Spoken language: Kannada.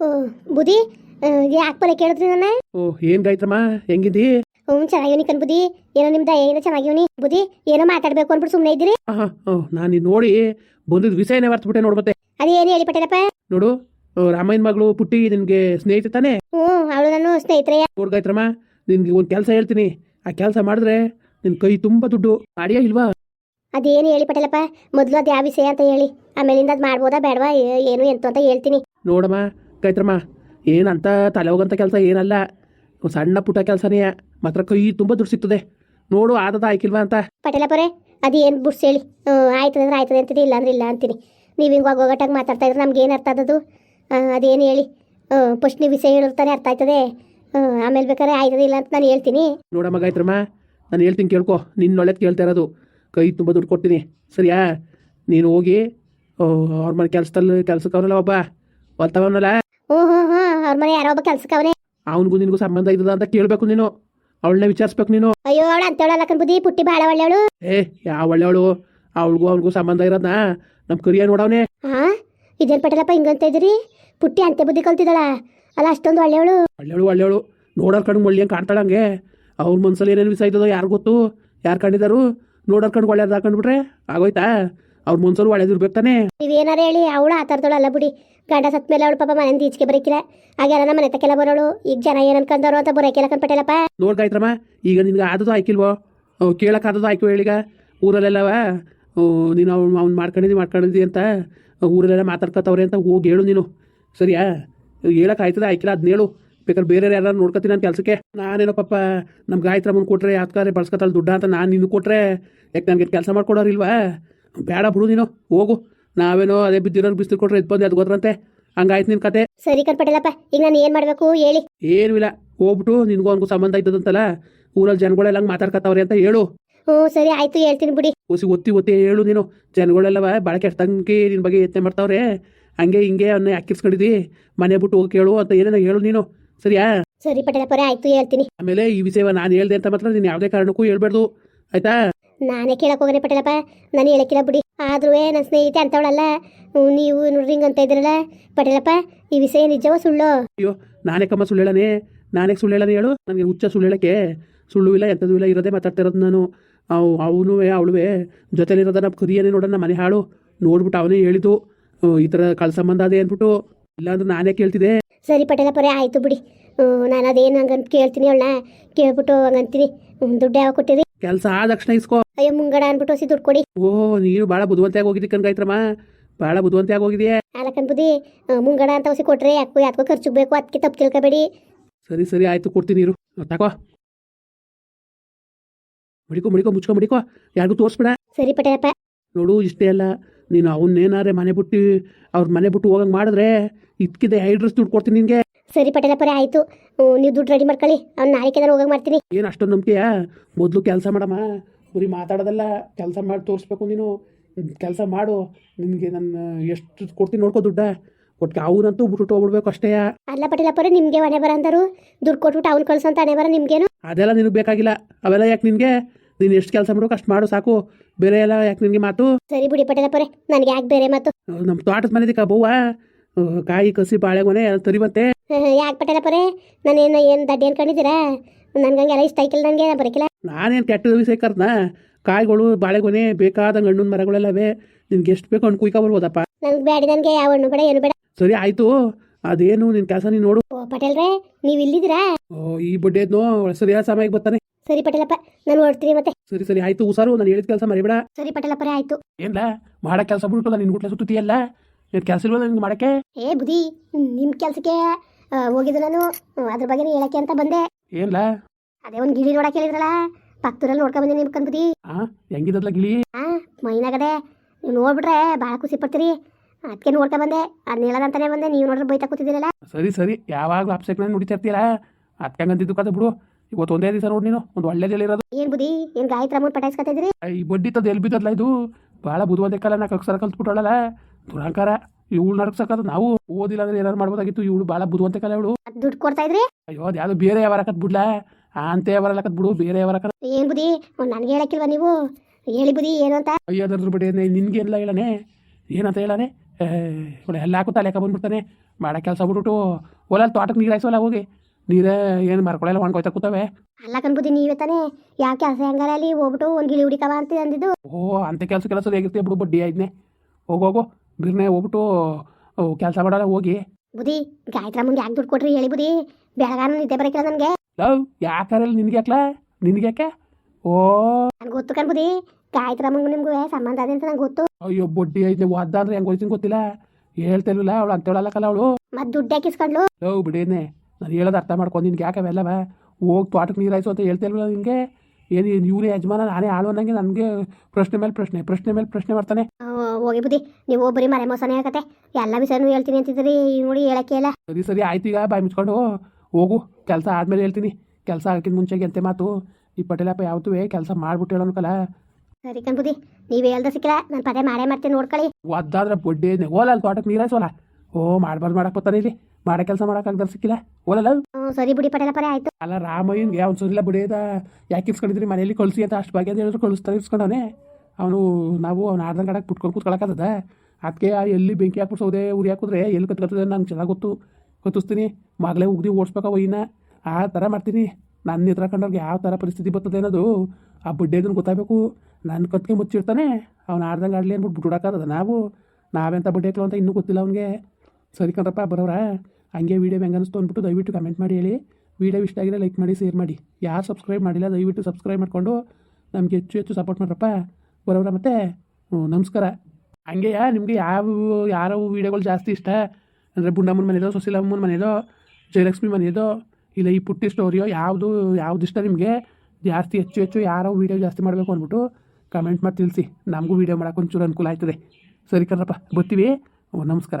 ಓ ಬುದಿ ಯಾಕೆ ಬರ ಕೇಳಿದ್ರಿ ನನ್ನ? ಓ ಏನ್ ಗಾಯತ್ರಮ್ಮ ಹೆಂಗಿದ್ದಿ? ಹ್ಞೂ ಚೆನ್ನಾಗಿವ್ನಿ ಕಣ್ ಬುದಿ ಏನೋ ನಿಮ್ಮ ದಯೆಯಿಂದ ಚೆನ್ನಾಗಿವ್ನಿ. ಬುದ್ಧಿ ಏನೋ ಮಾತಾಡ್ಬೇಕು ಅಂದ್ಬಿಟ್ಟು ಸುಮ್ಮನೆ ಇದ್ದೀರಿ? ನಾನು ನೀನು ನೋಡಿ ಬಂದಿದ್ದು ವಿಷಯನೇ ಮರ್ತ್ಬಿಟ್ಟೆ ನೋಡ್ಬತ್ತೆ ಅದೇನು ಹೇಳಿ ಪಟೇಲಪ್ಪ? ನೋಡು ರಾಮಾಯನ ಮಗಳು ಪುಟ್ಟಿ ನಿನ್ಗೆ ಸ್ನೇಹಿತೆ ತಾನೇ? ಹ್ಞೂ ಅವಳು ನಾನು ಸ್ನೇಹಿತರೆ. ನೋಡ್ ಗಾಯತ್ರಮ್ಮ ನಿನ್ಗೆ ಒಂದು ಕೆಲಸ ಹೇಳ್ತೀನಿ. ಆ ಕೆಲಸ ಮಾಡಿದ್ರೆ ನಿನ್ ಕೈ ತುಂಬಾ ದುಡ್ಡು ಮಾಡಿಯಾ ಇಲ್ವಾ? ಅದೇನು ಹೇಳಿ ಪಟೇಲಪ್ಪ? ಮೊದಲು ಅದು ಯಾವ ವಿಷಯ ಅಂತ ಹೇಳಿ. ಆಮೇಲಿಂದ ಅದು ಮಾಡ್ಬೋದಾ ಬೇಡವಾ? ಏನು ಎಂತ ಅಂತ ಹೇಳ್ತೀನಿ. ನೋಡಮ್ಮ ಗಾಯತ್ರಮ್ಮ ಅಂತ ತಲೆ ಹೋಗಂತ ಕೆಲಸ ಏನಲ್ಲ. ಸಣ್ಣ ಪುಟ್ಟ ಕೆಲಸನೇ. ಮಾತ್ರ ಕೈ ತುಂಬ ದುಡ್ಡು ಸಿಗ್ತದೆ. ನೋಡು ಆದದ ಆಯ್ಕಿಲ್ವಾ ಅಂತ. ಪಟೇಲಪುರೇ ಅದು ಏನು ಬುಡ್ಸ್ ಹೇಳಿ. ಹ್ಞೂ ಆಯ್ತದೆ ಅಂದ್ರೆ ಆಯ್ತದೆ ಅಂತೀನಿ ಇಲ್ಲ ಅಂದ್ರೆ ಇಲ್ಲ ಅಂತೀನಿ. ನೀವು ಹಿಂಗೆ ಒಗ್ಗಟ್ಟಾಗಿ ಮಾತಾಡ್ತಾ ಇದ್ರೆ ನಮ್ಗೆ ಏನು ಅರ್ಥ ಆದದು ಅದೇನು ಹೇಳಿ. ಫಸ್ಟ್ ನೀವು ವಿಷಯ ಹೇಳಿರ್ತಾನೆ ಅರ್ಥ ಆಯ್ತದೆ. ಆಮೇಲೆ ಬೇಕಾದ್ರೆ ಆಯ್ತದೆ ಇಲ್ಲ ಅಂತ ನಾನು ಹೇಳ್ತೀನಿ. ನೋಡಮ್ಮ ಗಾಯತ್ರಮ್ಮ ನಾನು ಹೇಳ್ತೀನಿ ಕೇಳ್ಕೊ. ನಿನ್ನ ಒಳ್ಳೇದು ಕೇಳ್ತಾ ಇರೋದು. ಕೈ ತುಂಬ ದುಡ್ಡು ಕೊಡ್ತೀನಿ. ಸರಿಯಾ? ನೀನು ಹೋಗಿ ಅವ್ರ ಮನೆ ಕೆಲಸದಲ್ಲಿ ಕೆಲಸಕ್ಕೆ ಅವನಲ್ಲ ಒಬ್ಬ. ಹೊಲ್ತವನಲ್ಲ. ಅವ್ರ ಮನೆ ಯಾರೋ ಒಬ್ಬ ಕೆಲ್ಸಕ್ಕೆ ಅವನೇ ಅವನಿಗೂ ನಿನಗೂ ಸಂಬಂಧ ಇದ್ದದ ಅಂತ ಕೇಳಬೇಕು ನೀನು. ಅವಳನ್ನ ವಿಚಾರಿಸ್ಬೇಕು ನೀನು. ಅಯ್ಯೋ ಅವಳು ಅಂತೇಳಲ್ಲ ಬುದ್ಧಿ ಪುಟ್ಟಿ ಭಾಳ ಒಳ್ಳೆಯವಳು. ಏ ಯಾವ ಒಳ್ಳೆಯವಳು? ಅವಳಿಗೂ ಅವನಿಗೂ ಸಂಬಂಧ ಇರೋದ ನಮ್ಮ ಕರಿಯ ನೋಡವನೇ. ಹಾ ಇದೇನು ಪಟೇಲಪ್ಪ ಹಿಂಗಂತ ಇದ್ರಿ ಪುಟ್ಟಿ ಅಂತೆ ಬುದ್ಧಿ ಕಲ್ತಿದ್ದಾಳ. ಅಲ್ಲ ಅಷ್ಟೊಂದು ಒಳ್ಳೆಯವಳು. ಒಳ್ಳೆಯವಳು ಒಳ್ಳೆಯವಳು. ನೋಡೋರ್ ಕಣ್ಣು ಒಳ್ಳೆ ಕಾಣ್ತಾಳೆ ಹಂಗೆ. ಅವ್ರ ಮನ್ಸಲ್ಲಿ ಏನೇನು ವಿಷಯ ಇದ್ದದೋ ಯಾರು ಗೊತ್ತು? ಯಾರು ಕಂಡಿದ್ದಾರು? ನೋಡೋರ್ ಕಣ್ಣು ಒಳ್ಳೆಯದು ಹಾಕೊಂಡ್ಬಿಟ್ರೆ ಆಗೋಯ್ತಾ? ಅವ್ರ ಮನ್ಸಲ್ಲಿ ಒಳ್ಳೇದಿರ್ಬೇಕು ತಾನೇ? ನೀವೇನಾರು ಹೇಳಿ ಅವಳು ಆ ಅಲ್ಲ ಬಿಡಿ. ಗಂಡ ಸತ್ ಮೇಲೆ ಅವಳು ಪಾಪ ಮನೆಯಿಂದ ಈಚೆಗೆ ಬರಕಿಲ್ಲ. ಹಾಗೆಲ್ಲ ನಮ್ಮ ಮನೆ ತಕ್ಕೆಲ್ಲ ಬರೋಳು. ಈಗ ಜನ ಏನು ಅನ್ಕೊಂಡವ್ರು ಅಂತ ಬರೋಕೆಲ್ಲ ಕಂಡ್ಪಟ್ಟೆಲ್ಲಪ್ಪ ನೋಡ್ ಗಾಯತ್ರಮ್ಮ ಈಗ ನಿನ್ಗೆ ಆದದು ಆಯ್ಕಿಲ್ವೋ ಕೇಳಕ್ಕೆ ಆದದು ಆಯ್ಕು ಹೇಳೀಗ? ಊರಲ್ಲೆಲ್ಲವ? ನೀನು ಅವ್ನು ಅವ್ನು ಮಾಡ್ಕೊಂಡಿದ್ದಿ ಮಾಡ್ಕೊಂಡಿದ್ದಿ ಅಂತ ಊರಲ್ಲೆಲ್ಲ ಮಾತಾಡ್ಕೊತವ್ರೆ ಅಂತ ಹೋಗಿ ಹೇಳು ನೀನು. ಸರಿಯಾ? ಹೇಳಕ್ಕೆ ಆಯ್ತದ ಆಯ್ಕಿಲ್ಲ ಅದನ್ನ ಹೇಳು. ಬೇಕಾದ್ರೆ ಬೇರೆ ಯಾರು ನೋಡ್ಕೊತೀನಿ ನನ್ನ ಕೆಲಸಕ್ಕೆ. ನಾನೇನೋ ಪಾಪ ನಮ್ಮ ಗಾಯತ್ರಮ್ಮನ ಕೊಟ್ಟರೆ ಯಾವ್ದಾರೆ ಬಳಸ್ಕೊತಾಳೆ ದುಡ್ಡ ಅಂತ ನಾನು ನಿನ್ನ ಕೊಟ್ಟರೆ ಯಾಕೆ ನನಗೆ ಕೆಲಸ ಮಾಡ್ಕೊಡೋರಿಲ್ವಾ? ಬೇಡ ಬಿಡು ನೀನು ಹೋಗು. ನಾವೇನೋ ಅದೇ ಬಿದ್ದಿರೋರು ಬಿಸಿಲು ಕೊಟ್ರೆ ಇದು ಬಂದು ಅದು ಗೊತ್ತಂತೆ ಹಂಗಾಯ್ತು ನಿನ್ ಕತೆ. ಸರಿ ಕಣ್ಪಟ್ಟೆಲ್ಲಪ್ಪ ಈಗ ನಾನು ಏನು ಮಾಡಬೇಕು ಹೇಳಿ. ಏನೂ ಇಲ್ಲ ಹೋಗ್ಬಿಟ್ಟು ನಿನಗೂ ಅವ್ನಿಗೂ ಸಂಬಂಧ ಇದ್ದದಂತಲ್ಲ. ಊರಲ್ಲಿ ಜನಗಳೆಲ್ಲ ಹಂಗೆ ಮಾತಾಡ್ಕೊತಾವ್ರೆ ಅಂತ ಹೇಳು. ಹ್ಞೂ ಸರಿ ಆಯ್ತು ಹೇಳ್ತೀನಿ ಬಿಡಿ. ಒಸಿ ಒತ್ತಿ ಒತ್ತಿ ಹೇಳು ನೀನು. ಜನಗಳೆಲ್ಲವ ಭಾಳ ಕೆಟ್ಟಂಗೆ ನಿನ್ನ ಬಗ್ಗೆ ಯತ್ನೆ ಮಾಡ್ತಾವ್ರೆ. ಹಂಗೆ ಹಿಂಗೆ ಅವನ್ನ ಹಾಕಿಸ್ಕೊಂಡಿದ್ವಿ ಮನೆ ಬಿಟ್ಟು ಹೋಗಿ ಕೇಳು ಅಂತ ಏನೇನೋ ಹೇಳು ನೀನು. ಸರಿಯಾ? ಸರಿ ಪಟೇಲಪ್ಪರೇ ಆಯ್ತು ಹೇಳ್ತೀನಿ. ಆಮೇಲೆ ಈ ವಿಷಯ ನಾನು ಹೇಳ್ದೆ ಅಂತ ಮಾತ್ರ ನೀನು ಯಾವುದೇ ಕಾರಣಕ್ಕೂ ಹೇಳ್ಬಾರ್ದು. ಆಯ್ತಾ? ನಾನೇ ಕೇಳಕ್ಕೆ ಹೋಗ್ರಿ ಪಟೇಲಪ್ಪ. ನಾನು ಹೇಳಕ್ಕಿಲ್ಲ ಬಿಡಿ. ಆದ್ರೂ ನನ್ನ ಸ್ನೇಹಿತೆ ಅಂತವಳಲ್ಲ. ನೀವು ನೋಡ್ರಿ ಅಂತ ಇದ್ರಲ್ಲ. ಪಟೇಲಪ್ಪ ಈ ವಿಷಯ ನಿಜವ ಸುಳ್ಳು? ಅಯ್ಯೋ ನಾನೇ ಕಮ್ಮ ಸುಳ್ಳು ಹೇಳನೇ? ನಾನೇ ಸುಳ್ಳು ಹೇಳನೇ ಹೇಳು? ನನಗೆ ಹುಚ್ಚ ಸುಳ್ಳು ಹೇಳಕ್ಕೆ ಸುಳ್ಳು ಇಲ್ಲ ಎಂಥದ್ದು ಇಲ್ಲ ಇರೋದೇ ಮಾತಾಡ್ತಿರೋದು ನಾನು. ಅವು ಅವನು ಅವಳುವೆ ಜೊತೆಲಿರೋದ ನಮ್ಮ ಕರಿಯನೇ ನೋಡೋಣ ಮನೆ ಹಾಳು. ನೋಡ್ಬಿಟ್ಟು ಅವನೇ ಹೇಳಿದ್ದು. ಈ ಥರ ಕಳ್ ಸಂಬಂಧ ಅದೇ ಅಂದ್ಬಿಟ್ಟು ಇಲ್ಲಾಂದ್ರೆ ನಾನೇ ಕೇಳ್ತಿದ್ದೆ. ಸರಿ ಪಟೇಲಪ್ಪರೇ ಆಯ್ತು ಬಿಡಿ. ನಾನು ಅದೇನು ಹಂಗಂತ ಕೇಳ್ತೀನಿ ಅವಳನ್ನ. ಕೇಳ್ಬಿಟ್ಟು ಹಂಗಂತೀನಿ. ದುಡ್ಡು ಯಾವಾಗ ಕೊಟ್ಟಿರಿ? ಕೆಲಸ ಆದ ತಕ್ಷಣ ಇಸ್ಕೋ. ಅಯ್ಯೋ ಮುಂಗಡ ಅನ್ಬಿಟ್ಟು ಹೊಸಿ ದುಡ್ಡು ಕೊಡಿ. ಓ ನೀನು ಭಾಳ ಬುದ್ಧಿವಂತಿಯಾಗಿ ಹೋಗಿದ್ದಿ ಕಣ್ಗಾಯ್ತ್ರಮ್ಮ ಭಾಳ ಬುದ್ಧಿವಂತ ಹೋಗಿದೆಯಾ? ಅಲ್ಲ ಬುದ್ಧಿ ಮುಂಗಡ ಅಂತ ಹೊಸಿ ಕೊಟ್ರೆ ಯಾಕೋ ಯಾಕೋ ಖರ್ಚು ಬೇಕು ಅದಕ್ಕೆ ತಪ್ಪು ತಿಳ್ಕೊಬೇಡಿ. ಸರಿ ಸರಿ ಆಯ್ತು ಕೊಡ್ತೀನಿ ನೀರು ತಕೋ ಮಡಿಕೋ ಮಡಿಕೋ ಮುಚ್ಕೊ ಮಡಿಕೋ. ಯಾರಿಗೂ ತೋರಿಸ್ಬೇಡ. ಸರಿ ಪಟೇಲಪ್ಪ. ನೋಡು ಇಷ್ಟೇ ಅಲ್ಲ. ನೀನು ಅವನ್ನೇನಾರೆ ಮನೆ ಬಿಟ್ಟು ಅವ್ರ ಮನೆ ಬಿಟ್ಟು ಹೋಗಂಗೆ ಮಾಡಿದ್ರೆ ಇದ್ಕಿದೆ ಐಡ್ರೆಸ್ ದುಡ್ಡು ಕೊಡ್ತೀನಿ ನಿನಗೆ. ಸರಿ ಪಟೇಲಪ್ಪರೇ ಆಯ್ತು. ನೀವು ದುಡ್ಡು ರೆಡಿ ಮಾಡ್ಕೊಳ್ಳಿ. ಅವ್ನು ನಾಳೆಗೆ ನಾನು ಹೋಗಂಗೆ ಮಾಡ್ತೀನಿ. ಏನು ಅಷ್ಟೊಂದು ನಂಬಿಕೆಯಾ ಮೊದಲು ಕೆಲಸ ಮಾಡಮ್ಮ. ಬರೀ ಮಾತಾಡೋದಲ್ಲ ಕೆಲಸ ಮಾಡಿ ತೋರಿಸ್ಬೇಕು ನೀನು. ಕೆಲಸ ಮಾಡು. ನಿನಗೆ ನನ್ನ ಎಷ್ಟು ಕೊಡ್ತೀನಿ ನೋಡ್ಕೋ ದುಡ್ಡ. ಒಟ್ಟಿಗೆ ಅವನಂತೂ ಬಿಟ್ಟು ಹೋಗ್ಬಿಡ್ಬೇಕು ಅಷ್ಟೇ. ಅಲ್ಲ ಪಟೇಲಪ್ಪರೇ ನಿಮಗೆ ಹಣೆ ಬರ ಅಂದರು. ದುಡ್ಡು ಕೊಟ್ಬಿಟ್ಟು ಅವ್ನು ಕಳ್ಸಂತ ಹಣೆ ಬರ ನಿಮ್ಗೇನು? ಅದೆಲ್ಲ ನಿನಗೆ ಬೇಕಾಗಿಲ್ಲ. ಅವೆಲ್ಲ ಯಾಕೆ ನಿನಗೆ? ನೀನು ಎಷ್ಟು ಕೆಲಸ ಮಾಡ್ಬೇಕು ಅಷ್ಟು ಮಾಡು ಸಾಕು. ಬೇರೆ ಎಲ್ಲ ಯಾಕೆ ನಿನಗೆ ಮಾತು? ಸರಿ ಬಿಡಿ ಪಟೇಲಪ್ಪರೇ ನನಗೆ ಯಾಕೆ ಬೇರೆ ಮಾತು? ನಮ್ಮ ತೋಟದ ಮನೆದಿಕ್ಕ ಬವ್ವ ಕಾಯಿ ಕಸಿ ಬಾಳೆಗೊನೆ ಎಲ್ಲ ತರಿವಂತೆ ಯಾಕೆ ಪಟೇಲಪ್ಪರೇ ನಾನೇನು ಏನು ದಡ್ಡಿ ಅನ್ಕೊಂಡಿದ್ದೀರಾ ನನ್ಗಂಗೆಲ್ಲ ಇಷ್ಟ ಆಯ್ಕಿಲ್ಲ ನನಗೆ ಬರಕಿಲ್ಲ. ನಾನೇನು ಕೆಟ್ಟ ವಿಷಯ ಕರ್ನ ಕಾಯಿಗಳು ಬಾಳೆಗೊನೆ ಬೇಕಾದಂಗೆ ಹಣ್ಣಿನ ಮರಗಳೆಲ್ಲವೇ. ನಿನ್ಗೆ ಎಷ್ಟು ಬೇಕು ಹಣ್ಣು ಕುಯ್ಕೊ ಬರ್ಬೋದಪ್ಪ. ನಂಗೆ ಬೇಡಿ ನನಗೆ ಯಾವ ಹಣ್ಣು ಬೇಡ ಏನು ಬೇಡ. ಸರಿ ಆಯ್ತು. ಅದೇನು ನಿನ್ ಕೆಲಸ ನೀನ್ ನೋಡು. ಓ ಪಟೇಲ್ರೇ ನೀವು ಇಲ್ಲಿದ್ದೀರಾ? ಓ, ಈ ಬಡ್ಡೆ ಸರಿಯಾದ ಸಮಯಕ್ಕೆ ಬರ್ತಾನೆ. ಸರಿ ಪಟೇಲಪ್ಪ ನಾನು ಹೊಡ್ತೀನಿ ಮತ್ತೆ. ಸರಿ ಸರಿ ಆಯ್ತು ಹುಷಾರು ನಾನು ಹೇಳಿದ ಕೆಲಸ ಮರಿಬೇಡ. ಸರಿ ಪಟೇಲಪ್ಪರೇ ಆಯ್ತು. ಏನ್ಲ ಮಾಡೋ ಕೆಲಸ ಬಿಟ್ಟು ನಾನು ನಿನ್ನ ಗುಟ್ಲೆ ಸುತ್ತೀಯಲ್ಲ ಏನು ಕೆಲಸ ಇಲ್ವಲ್ಲ ನಿನ್ಗೆ ಮಾಡಕ್ಕೆ? ಏ ಬುದಿ ನಿಮ್ಮ ಕೆಲಸಕ್ಕೆ ಹೋಗಿದ್ದು ನಾನು. ಅದ್ರ ಬಗ್ಗೆ ಹೇಳಕ್ಕೆ ಅಂತ ಬಂದೆ. ಏನ್ಲ? ಅದೇ ಒಂದು ಗಿಳಿ ನೋಡಕ್ಕೆ ಹೇಳಿದ್ರಲ್ಲ ಪಕ್ಕದಲ್ಲಿ ನೋಡ್ಕೊಂಡ್ ಬಂದೆ ನಿಮ್ ಬುದಿ ಹೆಂಗಿದ್ಲ ಹೆಂಗಿದ್ದಲ್ಲ ಗಿಳಿ? ಹಾ ಮೈನಾಗದೆ ನೀವು ನೋಡ್ಬಿಟ್ರೆ ಬಾಳ ಖುಷಿ ಪಡ್ತೀರಿ. ಅದಕ್ಕೆ ನೋಡ್ಕೊಂಡ್ ಬಂದೆ ಅದ್ ಹೇಳದಂತಾನೆ ಬಂದೆ ನೀವ್ ನೋಡ್ರೆ ಬೈತಾ ಕೂತಿದ್ದೀರಲ್ಲ. ಸರಿ ಸರಿ ಯಾವಾಗಲೂ ಅಪ್ಸೆಕ್ನ ನುಡಿತಾ ಇರ್ತೀರಾ ಅದಕ್ಕೆ ಹಂಗಂತಿದ್ದು ಕತೆ ಬಿಡು. ಇವತ್ತು ಒಂದೇ ದಿವಸ ನೋಡಿ ನೀನು ಒಂದು ಒಳ್ಳೆ ಹೇಳಿರೋದು. ಏನ್ ಬುದಿ ಏನ್ ಗಾಯತ್ರ ಅಮೌಂಟ್ ಪಟಾಯಿಸ್ಕೊತಾ ಇದ್ರಿ ಈ ಬಡ್ಡಿ ತದ್ ಎಲ್ಲಿ ಬಿದ್ದಲ್ಲ ಇದು? ಭಾಳ ಬುದ್ಧಿವಂತ ಕಾಲ ನಾ ಕಕ್ಸರ ಕಲ್ತ್ಬಿಟ್ಟಳಲ್ಲ. ದುರಾಂಕಾರ ಇವಳು ನಡ್ಸಕ್ಕದು ನಾವು. ಓದಿಲ್ಲ ಅಂದ್ರೆ ಏನಾರು ಮಾಡ್ಬೋದಾಗಿತ್ತು ಇವಳು ಭಾಳ ಬುದ್ಧಿವಂತ ಕಾಲ ಇವಳು. ದುಡ್ಡು ಕೊಡ್ತಾ ಇದ್ರಿ? ಅಯ್ಯೋ ಅದ್ಯಾವ್ದು ಯಾವುದು ಬೇರೆ ಯಾವಾರಕತ್ ಬಿಡ್ಲಾ ಅಂತ ಯಾವಾರಕತ್ ಬಿಡು ಬೇರೆ ಯಾವಾರಕ ಏನ್ ಬುದಿ ನನಗೆ ಹೇಳಕ್ಕಿಲ್ವಾ ನೀವು? ಹೇಳಿ ಬುದಿ ಏನು ಅಂತ? ಅಯ್ಯೋ ಅದ್ರ ಬಿಡಿ ನಿನ್ಗೆ ಎಲ್ಲ ಹೇಳನೆ ಏನಂತ ಹೇಳನೆ ಇವಳು ಎಲ್ಲ ಹಾಕು ಲೆಕ್ಕ ಬಂದ್ಬಿಡ್ತಾನೆ. ಮಾಡೋ ಕೆಲಸ ಬಿಟ್ಬಿಟ್ಟು ಹೊಲಲ್ಲಿ ತೋಟಕ್ಕೆ ನೀರು ಹಾಯಿಸೋಲ್ಲ ಹೋಗಿ. ನೀರೇ ಏನು ಮರ್ಕೊಳ್ಳೆಲ್ಲ ಒಣ್ಕೊಯ್ತಾ ಕೂತವೆ? ಅಲ್ಲ ಬುದಿ ನೀವೇ ತಾನೇ. ಯಾವ ಕೆಲಸ ಹೆಂಗಾರ ಅಲ್ಲಿ ಹೋಗ್ಬಿಟ್ಟು ಒಂದು ಗಿಳಿ ಹುಡಿಕವ ಅಂತ ಅಂದಿದ್ದು? ಓ ಅಂತ ಕೆಲಸ ಕೆಲಸ ಹೇಗಿರ್ತೀಯ ಬಿಡು ಬಡ್ಡಿ ಆಯ್ತನೆ ಹೋಗೋಗು ಹೋಗು ಬಿರ್ನೆ ಹೋಗ್ಬಿಟ್ಟು ಕೆಲಸ ಮಾಡೋಲ್ಲ ಹೋಗಿ. ಬುದಿ ಗಾಯತ್ರಮ್ಮಂಗೆ ಯಾಕೆ ದುಡ್ಡು ಕೊಟ್ರಿ? ಹೇಳಿ ಬುದಿ ಬೆಳಗಾನ ನಿದ್ದೆ ಬರಕಿಲ್ಲ ನನಗೆ. ಲವ್ ಯಾಕಾರಲ್ಲ ನಿನ್ಗೆ ಯಾಕ್ಲ? ನಿನ್ಗೆ ಯಾಕೆ? ಓ. ನನ್ಗೆ ಗೊತ್ತು ಕಣ್ಬುದಿ ಗಾಯತ್ರಮ್ಮಂಗೂ ನಿಮ್ಗೂ ಸಂಬಂಧ ಅದೇ ಅಂತ ನಂಗೆ ಗೊತ್ತು. ಅಯ್ಯೋ ಬೊಡ್ಡಿ ಐತೆ ಒದ್ದ ಅಂದ್ರೆ ಹೆಂಗ್ ಹೋಯ್ತೀನಿ ಗೊತ್ತಿಲ್ಲ? ಹೇಳ್ತಿಲ್ವಲ್ಲ ಅವಳು ಅಂತೇಳಲ್ಲಕ್ಕಲ್ಲ ಅವಳು. ಮತ್ತೆ ದುಡ್ಡು ಹಾಕಿಸ್ಕೊಂಡ್ಲು ಲವ್ ಬಿಡೇನೆ ನಾನು ಹೇಳೋದು ಅರ್ಥ ಮಾಡ್ಕೊಂಡು ನಿನ್ಗೆ ಯಾಕೆ ಅವೆಲ್ಲವ ಹೋಗಿ ತೋಟಕ್ಕೆ ನೀರು ಹಾಯಿಸು ಅಂತ ಹೇಳ್ತಿರ್ಲಿಲ್ಲ ನಿನಗೆ ಏನು ಇವರೇ ಯಜಮಾನ ನಾನೇ ಆಳು ಅನ್ನಂಗೆ ನನಗೆ ಪ್ರಶ್ನೆ ಮೇಲೆ ಪ್ರಶ್ನೆ ಪ್ರಶ್ನೆ ಮೇಲೆ ಪ್ರಶ್ನೆ ಮಾಡ್ತಾನೆ. ಹೋಗಿ ಬುದಿ ನೀವು ಬರೀ ಮರೆ ಮೋಸನೇ ಆಗತ್ತೆ. ಎಲ್ಲ ವಿಷಯನೂ ಹೇಳ್ತೀನಿ ಅಂತಿದ್ರಿ ನೋಡಿ ಹೇಳಕ್ಕೆ ಇಲ್ಲ. ಸರಿ ಸರಿ ಆಯ್ತು ಈಗ ಬಾಯಿ ಮುಚ್ಕೊಂಡು. ಹೋಗು ಕೆಲಸ ಆದಮೇಲೆ ಹೇಳ್ತೀನಿ. ಕೆಲಸ ಆಗಕ್ಕಿಂತ ಮುಂಚೆಗೆ ಅಂತೆ ಮಾತು? ಈ ಪಟೇಲಪ್ಪ ಯಾವತ್ತೂ ಕೆಲಸ ಮಾಡ್ಬಿಟ್ಟು ಹೇಳೋನಕಲ್ಲ ಸರಿ ಕಣ್ಬುದಿ ನೀವೇ ಹೇಳ್ದ ಸಿಕ್ಕಿಲ್ಲ ನಾನು ಪದೇ ಮಾಡೇ ಮಾಡ್ತೀನಿ ನೋಡ್ಕೊಳ್ಳಿ. ಒದ್ದಾದ್ರೆ ಬೊಡ್ಡೆ ಓಲ ಅಲ್ಲಿ ತೋಟಕ್ಕೆ ನೀರು ಸೋಲ ಓ ಮಾಡ್ಬಾರ್ದು ಮಾಡಕ್ಕೆ ಬರ್ತಾನೆ ಇಲ್ಲಿ. ಮಾಡೋ ಕೆಲಸ ಮಾಡೋಕ್ಕಾಗ್ದಾರ ಸಿಕ್ಕಿಲ್ಲ. ಓಲಲ್ಲ ಹ್ಞೂ ಸರಿ ಬಿಡಿ ಪಟೇಲ ಪರೇ ಆಯ್ತು. ಅಲ್ಲ ರಾಮಯ್ಯನ್ಗೆ ಅವ್ನು ಸರಿಲ್ಲ ಬಿಡೇದ ಯಾಕೆ ಇಸ್ಕೊಂಡಿದ್ರಿ ಮನೇಲಿ ಕಳಿಸಿ ಅಂತ ಅಷ್ಟು ಭಾಗ್ಯ ಅಂತ ಹೇಳಿದ್ರು ಕಳಿಸ್ತಾರೆ ಇಸ್ಕೊಂಡವನೇ ಅವನು ನಾವು ಅವ್ನು ಆಡ್ದಂಗೆ ಆಡಕ್ಕೆ ಕುಟ್ಕೊಂಡು ಕೂತ್ಕೊಳಕ್ಕದ ಅದಕ್ಕೆ ಎಲ್ಲಿ ಬೆಂಕಿ ಹಾಕ್ಬಿಟ್ಟು ಸೌದೆ ಉರಿ ಹಾಕಿದ್ರೆ ಎಲ್ಲಿ ಕತ್ಕೊತದೆ ನಂಗೆ ಚೆನ್ನಾಗಿ ಗೊತ್ತು. ಕತ್ತಿಸ್ತೀನಿ ಮಗಳೇ ಉಗ್ದಿ ಓಡಿಸ್ಬೇಕಾ ಒಯ್ನ ಆ ಥರ ಮಾಡ್ತೀನಿ. ನನ್ನ ಇದ್ರ ಕಂಡವ್ರಿಗೆ ಯಾವ ಥರ ಪರಿಸ್ಥಿತಿ ಬರ್ತದೆ ಅನ್ನೋದು ಆ ಬಡ್ಡೆದನ್ನು ಗೊತ್ತಾಗಬೇಕು. ನನ್ನ ಕತ್ಗೆ ಮುಚ್ಚಿರ್ತಾನೆ ಅವ್ನು ಆಡ್ದಂಗೆ ಆಡಲಿ ಅಂದ್ಬಿಟ್ಟು ಬಿಡೋಕಾಗದ ನಾವು. ನಾವೆಂತ ಬಡ್ಡೆ ಅಂತ ಇನ್ನೂ ಗೊತ್ತಿಲ್ಲ ಅವನಿಗೆ. ಸರಿ ಕಣ್ರಪ್ಪ ಬರೋರ ಹಂಗೆ ವೀಡಿಯೋ ಹೆಂಗೆ ಅನಿಸ್ತು ಅಂದ್ಬಿಟ್ಟು ದಯವಿಟ್ಟು ಕಮೆಂಟ್ ಮಾಡಿ ಹೇಳಿ. ವೀಡಿಯೋ ಇಷ್ಟ ಆಗಿದ್ರೆ ಲೈಕ್ ಮಾಡಿ, ಶೇರ್ ಮಾಡಿ. ಯಾರು ಸಬ್ಸ್ಕ್ರೈಬ್ ಮಾಡಿಲ್ಲ, ದಯವಿಟ್ಟು ಸಬ್ಸ್ಕ್ರೈಬ್ ಮಾಡಿಕೊಂಡು ನಮಗೆ ಹೆಚ್ಚು ಹೆಚ್ಚು ಸಪೋರ್ಟ್ ಮಾಡ್ರಪ್ಪ. ಬರೋರ ಮತ್ತು. ನಮಸ್ಕಾರ. ಹಂಗೆಯಾ? ನಿಮಗೆ ಯಾವ ಯಾರು ವೀಡಿಯೋಗಳು ಜಾಸ್ತಿ ಇಷ್ಟ? ಅಂದರೆ ಬುಂಡಮ್ಮನ ಮನೆಯದೋ ಸುಶೀಲಮ್ಮನ ಮನೆಯದೋ ಜಯಲಕ್ಷ್ಮಿ ಮನೆಯದೋ ಇಲ್ಲ ಈ ಪುಟ್ಟಿ ಸ್ಟೋರಿಯೋ ಯಾವುದು ಯಾವ್ದು ಇಷ್ಟ ನಿಮಗೆ ಜಾಸ್ತಿ ಹೆಚ್ಚು ಹೆಚ್ಚು ಯಾರೋ ವೀಡಿಯೋ ಜಾಸ್ತಿ ಮಾಡಬೇಕು ಅಂದ್ಬಿಟ್ಟು ಕಮೆಂಟ್ ಮಾಡಿ ತಿಳಿಸಿ. ನಮಗೂ ವೀಡಿಯೋ ಮಾಡೋಕೆ ಒಂಚೂರು ಅನುಕೂಲ ಆಯ್ತದೆ. ಸರಿ ಕಣ್ರಪ್ಪ ಬರ್ತೀವಿ. ನಮಸ್ಕಾರ.